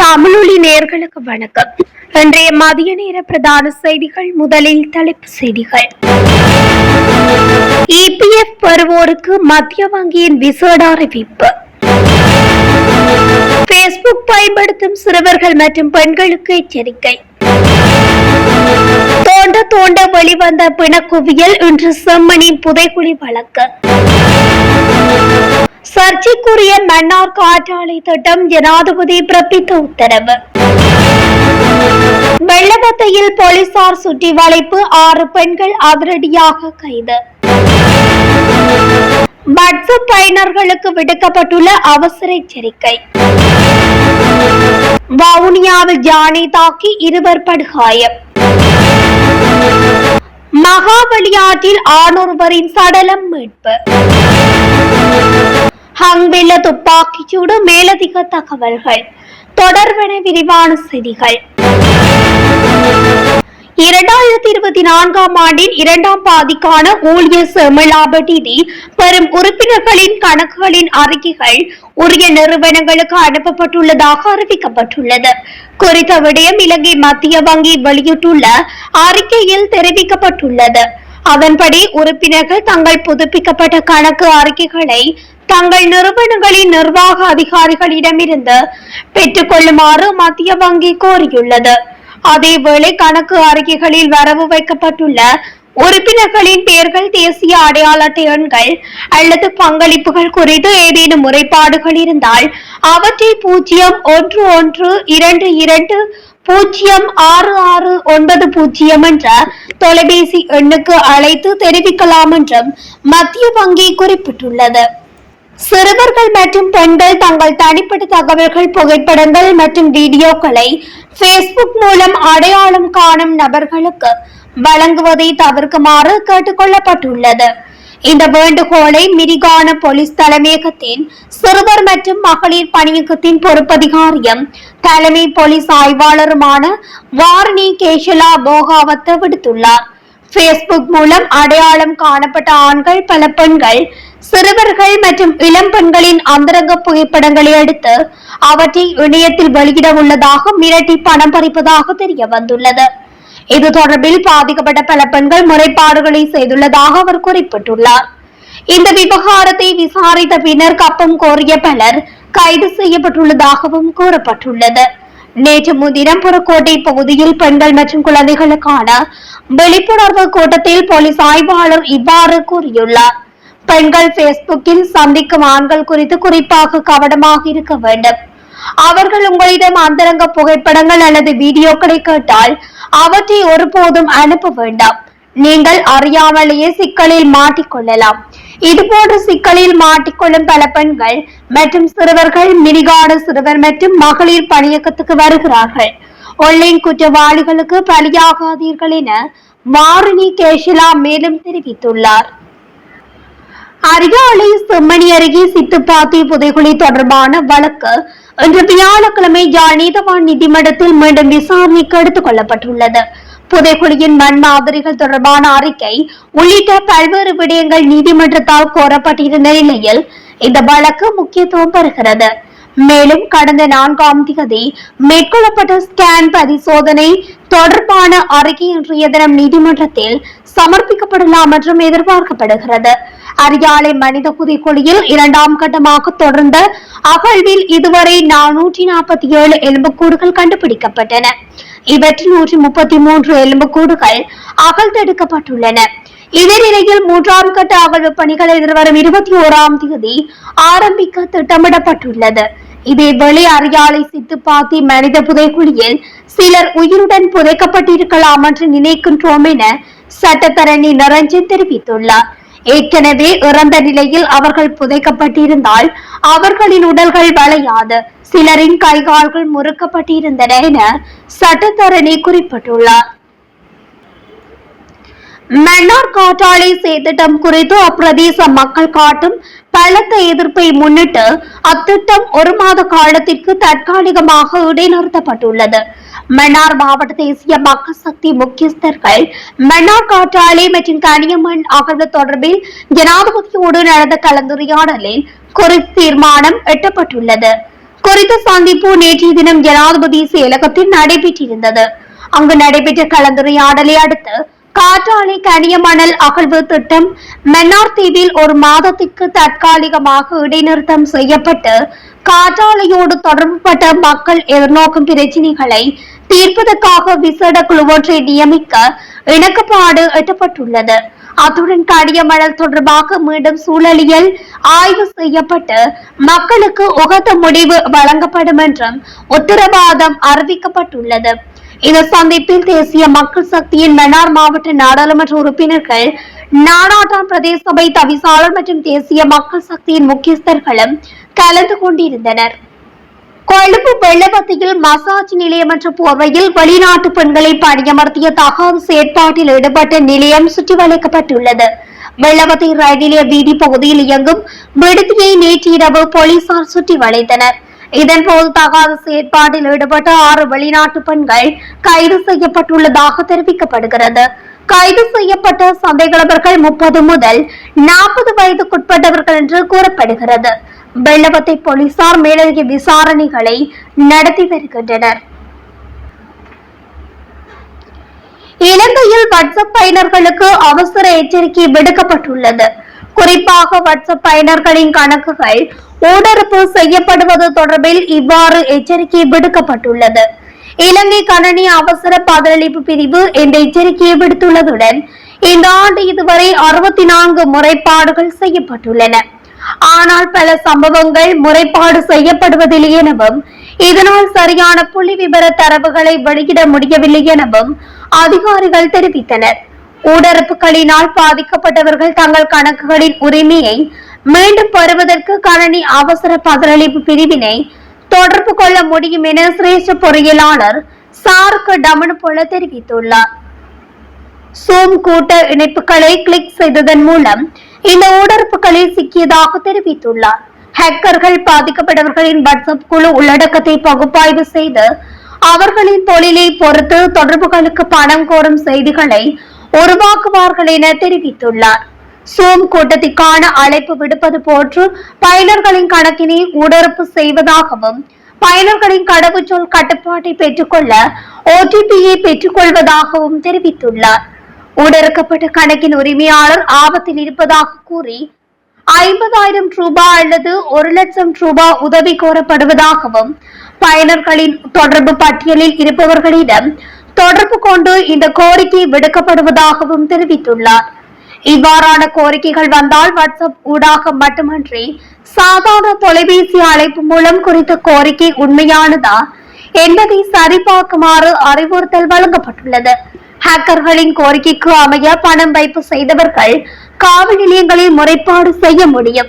தமிழொலி நேர்களுக்கு வணக்கம். இன்றைய மதிய நேர பிரதான செய்திகள் முதலில் தலைப்பு செய்திகள். இபிஎஃப் பெறுவோருக்கு மத்திய வங்கியின் விசேட அறிவிப்பு. பேஸ்புக் பயன்படுத்தும் சிறுவர்கள் மற்றும் பெண்களுக்கு எச்சரிக்கை. தோண்ட தோண்ட வெளிவந்த பிணக்குவியல் இன்று செம்மனின் புதைக்குழி வழக்கு. சர்ச்சைக்குரிய மன்னார் காற்றாலை திட்டம் ஜனாதிபதி பிறப்பித்த உத்தரவு. வெள்ளவத்தையில் போலீசார் சுற்றி வளைப்பு ஆறு பெண்கள் அதிரடியாக கைது. வாட்ஸ்அப் பயனர்களுக்கு விடுக்கப்பட்டுள்ள அவசர எச்சரிக்கை. வவுனியாவில் ஜானை தாக்கி இருவர் படுகாயம். மகாபலியாற்றில் ஆணொருவரின் சடலம் மீட்பு. ஹங்வெல்ல துப்பாக்கிச்சூடு மேலதிக தகவல்கள். தொடர்பென விரிவான செய்திகள். இரண்டாயிரத்தி இருபத்தி நான்காம் ஆண்டின் இரண்டாம் பாதிக்கான ஊழியர் செமலாப நிதி பெறும் உறுப்பினர்களின் கணக்குகளின் அறிக்கைகள் உரிய நிறுவனங்களுக்கு அனுப்பப்பட்டுள்ளதாக அறிவிக்கப்பட்டுள்ளது. குறித்த விடயம் இலங்கை மத்திய வங்கி வெளியிட்டுள்ள அறிக்கையில் தெரிவிக்கப்பட்டுள்ளது. அதன்படி உறுப்பினர்கள் தங்கள் புதுப்பிக்கப்பட்ட கணக்கு அறிக்கைகளை தங்கள் நிறுவனங்களின் நிர்வாக அதிகாரிகளிடமிருந்து பெற்றுக்கொள்ளுமாறு மத்திய வங்கி கோரியுள்ளது. அதேவேளை கணக்கு அறிக்கைகளில் வரவு வைக்கப்பட்டுள்ள உறுப்பினர்களின் பெயர்கள் தேசிய அடையாள அட்டை எண்கள் அல்லது பங்களிப்புகள் குறித்து ஏதேனும் முறைப்பாடுகள் இருந்தால் அவற்றை பூஜ்ஜியம் ஒன்று ஒன்று இரண்டு இரண்டு பூஜ்ஜியம் ஆறு ஆறு ஒன்பது பூஜ்ஜியம் என்ற தொலைபேசி எண்ணுக்கு அழைத்து தெரிவிக்கலாம் என்றும் மத்திய வங்கி குறிப்பிட்டுள்ளது. சிறுவர்கள் மற்றும் பெண்கள் தங்கள் தனிப்பட்ட தகவல்கள் புகைப்படங்கள் மற்றும் வீடியோக்களை பேஸ்புக் மூலம் அடையாளம் காணும் நபர்களுக்கு வழங்குவதை தவிர்க்குமாறு கேட்டுக்கொள்ளப்பட்டுள்ளது. இந்த வேண்டுகோளை மிரிகான போலீஸ் தலைமையகத்தின் சிறுவர் மற்றும் மகளிர் பணியகத்தின் பொறுப்பதிகாரியும் தலைமை போலீஸ் ஆய்வாளருமான வாரணி கேஷலா போகாவத்த விடுத்துள்ளார். பேஸ்புக் மூலம் அடையாளம் காணப்பட்ட ஆண்கள் பல பெண்கள் சிறுவர்கள் மற்றும் இளம் பெண்களின் அந்தரங்க புகைப்படங்களை எடுத்து அவற்றை இணையத்தில் வெளியிட உள்ளதாக மிரட்டி பணம் பறிப்பதாக தெரிய வந்துள்ளது இது தொடர்பில் பாதிக்கப்பட்ட பல பெண்கள் முறைப்பாடுகளை செய்துள்ளதாக அவர் குறிப்பிட்டுள்ளார். இந்த விவகாரத்தை விசாரித்த பின்னர் கப்பம் கோரிய பலர் கைது செய்யப்பட்டுள்ளதாகவும் கூறப்பட்டுள்ளது. நேற்று முன்தினம் புறக்கோட்டை பகுதியில் பெண்கள் மற்றும் குழந்தைகளுக்கான விழிப்புணர்வு கூட்டத்தில் போலீஸ் ஆய்வாளர் இவ்வாறு கூறியுள்ளார். பெண்கள் பேஸ்புக்கில் சந்திக்கும் ஆண்கள் குறித்து குறிப்பாக கவனமாக இருக்க வேண்டும். அவர்கள் உங்களிடம் அந்தரங்க புகைப்படங்கள் அல்லது வீடியோக்களை கேட்டால் அவற்றை ஒருபோதும் அனுப்ப வேண்டாம். நீங்கள் அறியாமலேயே சிக்கலில் மாட்டிக்கொள்ளலாம். இதுபோன்ற சிக்கலில் மாட்டிக்கொள்ளும் பல பெண்கள் மற்றும் சிறுவர்கள் மினிகாடு சிறுவர் மற்றும் மகளிர் பணியகத்துக்கு வருகிறார்கள். ஒல்லின் குற்றவாளிகளுக்கு பலியாகாதீர்கள் என வாரணி கேஷிலா மேலும் தெரிவித்துள்ளார். அரியாலை செம்மணி அருகே சித்துப்பாத்தி புதைகுழி தொடர்பான வழக்கு இன்று வியாழக்கிழமை யாழ் நீதவான் நீதிமன்றத்தில் மீண்டும் விசாரணைக்கு எடுத்துக் கொள்ளப்பட்டுள்ளது. புதைகுழியின் மண் மாதிரிகள் தொடர்பான அறிக்கை உள்ளிட்ட பல்வேறு விடயங்கள் நீதிமன்றத்தால் கோரப்பட்டிருந்த நிலையில் இந்த வழக்கு முக்கியத்துவம் பெறுகிறது. மேலும் கடந்த நான்காம் தேதி மேற்கொள்ளப்பட்ட ஸ்கேன் பரிசோதனை தொடர்பான அறிக்கை இன்றைய தினம் நீதிமன்றத்தில் சமர்ப்பிக்கப்படலாம் என்றும் எதிர்பார்க்கப்படுகிறது. அரியாலை மனித புதைக்குழியில் இரண்டாம் கட்டமாக தொடர்ந்த அகழ்வில் இதுவரை நானூற்றி நாற்பத்தி ஏழு எலும்புக்கூடுகள் கண்டுபிடிக்கப்பட்டன. இவற்றில் நூற்றி முப்பத்தி மூன்று எலும்புக்கூடுகள் அகழ்ந்தெடுக்கப்பட்டுள்ளன. இதே நிலையில் மூன்றாம் கட்ட அகழ்வு பணிகள் எதிர்வரும் இருபத்தி ஓராம் தேதி ஆரம்பிக்க திட்டமிடப்பட்டுள்ளது. இதேவேளை அரியாலை சித்துப்பாத்தி மனித புதைக்குழியில் சிலர் உயிருடன் புதைக்கப்பட்டிருக்கலாம் என்று நினைக்கின்றோம் என சட்டத்தரணி நிரஞ்சன் தெரிவித்துள்ளார். ஏற்கனவே இறந்த நிலையில் அவர்கள் புதைக்கப்பட்டிருந்தால் அவர்களின் உடல்கள் வளையாது. சிலரின் கைகால்கள் முறுக்கப்பட்டிருந்தன என சட்டத்தரணி குறிப்பிட்டுள்ளார். மன்னார் காற்றாலை சேத்திட்டம் குறித்து அப்பிரதேச மக்கள் காட்டும் பலத்த எதிர்ப்பை முன்னிட்டு அத்திட்டம் ஒரு மாத காலத்திற்கு தற்காலிகமாக இடைநிறுத்தப்பட்டுள்ளது. மன்னார் மாவட்ட தேசிய மக்கள் சக்தி முக்கியஸ்தர்கள் மன்னார் காற்றாலை மற்றும் கனியம்மன் அகழ்வு தொடர்பில் ஜனாதிபதியோடு நடந்த கலந்துரையாடலில் குறித்து தீர்மானம் எட்டப்பட்டுள்ளது. குறித்த சந்திப்பு நேற்றைய தினம் ஜனாதிபதி செயலகத்தில் நடைபெற்றிருந்தது. அங்கு நடைபெற்ற கலந்துரையாடலை அடுத்து காற்றாலை கனியமணல் அகழ்வு திட்டம் மன்னார் தீவில் ஒரு மாதத்திற்கு தற்காலிகமாக இடைநிறுத்தம் செய்யப்பட்டு காற்றாலையோடு தொடர்புபட்ட மக்கள் எதிர்நோக்கும் பிரச்சினைகளை தீர்ப்பதற்காக விசேட குழுவொன்றை நியமிக்க இணக்கப்பாடு எட்டப்பட்டுள்ளது. அத்துடன் கடியமணல் தொடர்பாக மீண்டும் சூழலியல் ஆய்வு செய்யப்பட்டு மக்களுக்கு உகந்த முடிவு வழங்கப்படும் என்றும் உத்தரவாதம் அறிவிக்கப்பட்டுள்ளது. இந்த சந்திப்பில் தேசிய மக்கள் சக்தியின் மன்னார் மாவட்ட நாடாளுமன்ற உறுப்பினர்கள் நாடாட்டான் பிரதேச சபை தவிசாளர் மற்றும் தேசிய மக்கள் சக்தியின் முக்கியஸ்தர்களும் கலந்து கொண்டிருந்தனர். கொழும்பு வெள்ளவத்தியில் மசாஜ் நிலையம் என்ற போர்வையில் வெளிநாட்டு பெண்களை பணியமர்த்திய தகாத செயற்பாட்டில் ஈடுபட்ட நிலையம் சுற்றி வளைக்கப்பட்டுள்ளது வெள்ளவத்தை ரயில் நிலைய வீதி பகுதியில் இயங்கும் விடுதியை நேற்று இரவு போலீசார் சுற்றி வளைத்தனர் இதன்போது தகாத செயற்பாட்டில் ஈடுபட்ட ஆறு வெளிநாட்டு பெண்கள் கைது செய்யப்பட்டுள்ளதாக தெரிவிக்கப்படுகிறது. கைது செய்யப்பட்ட சந்தேகநபர்கள் முப்பது முதல் நாற்பது வயதுக்குட்பட்டவர்கள் என்று கூறப்படுகிறது. வெள்ளவத்தை போலீசார் மேலதிக விசாரணைகளை நடத்தி வருகின்றனர். இலங்கையில் வாட்ஸ்அப் பயனர்களுக்கு அவசர எச்சரிக்கை விடுக்கப்பட்டுள்ளது. குறிப்பாக வாட்ஸ்அப் பயனர்களின் கணக்குகள் ஊடறுப்பு செய்யப்படுவது தொடர்பில் இவ்வாறு எச்சரிக்கை விடுக்கப்பட்டுள்ளது. இலங்கை கணனி அவசர பதிலளிப்பு பிரிவு இந்த எச்சரிக்கையை விடுத்துள்ளதுடன் இந்த ஆண்டு இதுவரை அறுபத்தி நான்கு முறைப்பாடுகள் செய்யப்பட்டுள்ளன. ஆனால் பல சம்பவங்கள் முறைப்பாடு செய்யப்படுவதில்லை எனவும் இதனால் சரியான புள்ளி விவர தரவுகளை வெளியிட முடியவில்லை எனவும் அதிகாரிகள் தெரிவித்தனர். ஊடறுப்புகளினால் பாதிக்கப்பட்டவர்கள் தங்கள் கணக்குகளின் உரிமையை மீண்டும் பெறுவதற்கு கணனி அவசர பதிலளிப்பு பிரிவினை தொடர்பு கொள்ள முடியும் என சிரேஷ்ட பொறியியலாளர் சாருக்கு டமனு போல தெரிவித்துள்ளார். சூம் கூட்ட இணைப்புகளை கிளிக் செய்ததன் மூலம் இந்த ஊடறுப்புகளில் சிக்கியதாக தெரிவித்துள்ளார். ஹேக்கர்கள் பாதிக்கப்பட்டவர்களின் வாட்ஸ்அப் குழு உள்ளடக்கத்தை பகுப்பாய்வு செய்து அவர்களின் தொழிலை பொறுத்து தொடர்புகளுக்கு பணம் கோரும் செய்திகளை உருவாக்குவார்கள் என தெரிவித்துள்ளார். சோம் கூட்டத்திற்கான அழைப்பு விடுப்பது போன்று பயனர்களின் கணக்கினை ஊடறுப்பு செய்வதாகவும் பயனர்களின் கடவுச்சொல் கட்டுப்பாட்டை பெற்றுக்கொள்ள ஓடிபியை பெற்றுக்கொள்வதாகவும் தெரிவித்துள்ளார். ஊடறுக்கப்பட்ட கணக்கின் உரிமையாளர் ஆபத்தில் இருப்பதாக கூறி ஐம்பதாயிரம் ரூபாய் அல்லது ஒரு லட்சம் ரூபாய் உதவி கோரப்படுவதாகவும் பயனர்களின் தொடர்பு பட்டியலில் இருப்பவர்களிடம் தொடர்பு கொண்டு இந்த கோரிக்கை விடுக்கப்படுவதாகவும் தெரிவித்துள்ளார். இவ்வாறான கோரிக்கைகள் வந்தால் வாட்ஸ்அப் ஊடாக மட்டுமன்றி சாதாரண தொலைபேசி அழைப்பு மூலம் குறித்த கோரிக்கை உண்மையானதா என்பதை சரிபார்க்குமாறு அறிவுறுத்தல் வழங்கப்பட்டுள்ளது. ஹேக்கர்களின் கோரிக்கைக்கு அமைய பணம் வைப்பு செய்தவர்கள் காவல் நிலையங்களில் முறைப்பாடு செய்ய முடியும்.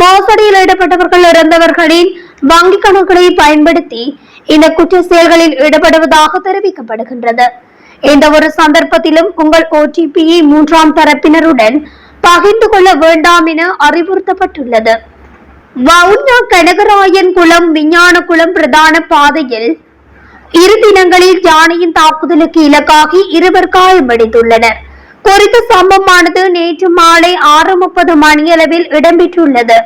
மோசடியில் ஈடுபட்டவர்கள் இறந்தவர்களின் வங்கிக் கணக்குகளை பயன்படுத்தி இந்த குற்ற செயல்களில் ஈடுபடுவதாக தெரிவிக்கப்படுகின்றது. எந்த ஒரு சந்தர்ப்பத்திலும் உங்கள் ஓடிபியை மூன்றாம் தரப்பினருடன் பகிர்ந்து கொள்ள வேண்டாம் என அறிவுறுத்தப்பட்டுள்ளது. வவுனியா கனகராயன் குளம் விஞ்ஞான குளம் பிரதான பாதையில் இரு தினங்களில் யானையின் தாக்குதலுக்கு இலக்காகி இருவர் காயமடைந்துள்ளனர் குறித்த சம்பவமானது நேற்று மாலை ஆறு முப்பது மணியளவில் இடம்பெற்றுள்ளது.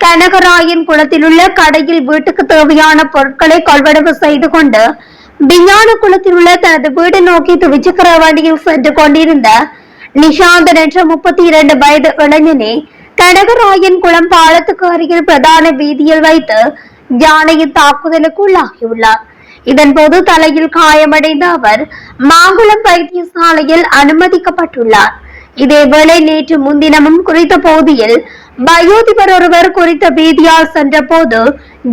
கனகராயன் குளத்திலுள்ள கடையில் வீட்டுக்கு தேவையான பொருட்களை கொள்வனவு செய்து கொண்டு விஞ்ஞான குளத்தில் உள்ள தனது வீடு நோக்கி துவிச்சக்கர வண்டியில் சென்று கொண்டிருந்த நிஷாந்தன் என்ற முப்பத்தி இரண்டு வயது இளைஞனே கனகராயன் குளம் பாலத்துக்கு அருகில் பிரதான வீதியில் வைத்து யானையின் தாக்குதலுக்கு உள்ளாகியுள்ளார் இதன் போது தலையில் காயமடைந்த அவர் மாங்குளம் வைத்தியசாலையில் அனுமதிக்கப்பட்டுள்ளார். இதேவேளை நேற்று முன்தினமும் குறித்த பகுதியில் வயோதிபர் ஒருவர் குறித்த வீதியால் சென்றபோது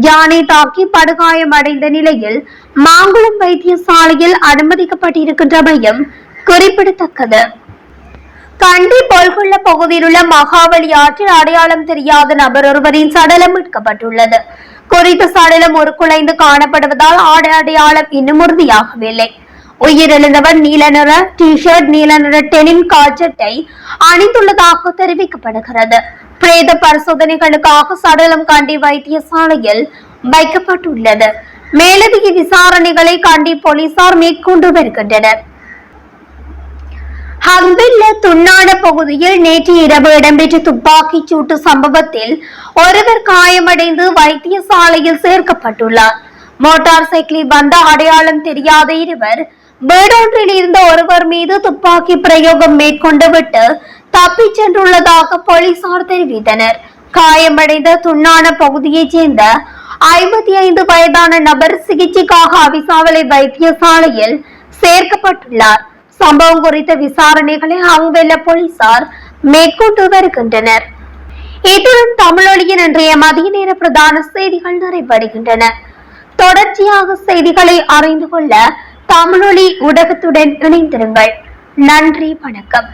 யானை தாக்கி படுகாயமடைந்த நிலையில் மாங்குளம் வைத்தியசாலையில் அனுமதிக்கப்பட்டிருக்கின்றமையும் குறிப்பிடத்தக்கது. கண்டி பொல்குள்ள பகுதியில் உள்ள மகாவலி ஆற்றில் அடையாளம் தெரியாத நபர் ஒருவரின் சடலம் மீட்கப்பட்டுள்ளது. குறித்த சடலம் ஒரு குலைந்து காணப்படுவதால் ஆடை அடையாளம் இன்னும் உறுதியாகவில்லை. உயிரிழந்தவர் நீல நிற டி ஷர்ட் நீல நிற டெனின் கால்சட்டை அணிந்துள்ளதாக தெரிவிக்கப்படுகிறது. பிரேத பரிசோதனைகளுக்காக சடலம் கண்டி வைத்தியசாலையில் வைக்கப்பட்டுள்ளது. மேலதிக விசாரணைகளை கண்டி போலீசார் மேற்கொண்டு வருகின்றனர். ஹம்பில்ல துண்ணாட பகுதியில் நேற்று இரவு இடம்பெற்ற துப்பாக்கிச் சூட்டு சம்பவத்தில் ஒருவர் காயமடைந்து வைத்தியசாலையில் சேர்க்கப்பட்டுள்ளார். மோட்டார் சைக்கிளில் வந்த அடையாளம் தெரியாத இருவர் வீடொன்றில் இருந்த ஒருவர் மீது துப்பாக்கி பிரயோகம் மேற்கொண்டு விட்டு தப்பிச் சென்றுள்ளதாக போலீசார் தெரிவித்தனர். காயமடைந்த துண்ணான பகுதியைச் சேர்ந்த ஐம்பத்தி ஐந்து வயதான நபர் சிகிச்சைக்காக அவிசாவளை வைத்தியசாலையில் சேர்க்கப்பட்டுள்ளார். சம்பவம் குறித்த விசாரணைகளை அங்குள்ள போலீசார் மேற்கொண்டு வருகின்றனர். இத்துடன் தமிழொலியின் இன்றைய மதிய நேர பிரதான செய்திகள் நிறைவடைகின்றன. தொடர்ச்சியாக செய்திகளை அறிந்து கொள்ள தமிழொலி ஊடகத்துடன் இணைந்திருங்கள். நன்றி வணக்கம்.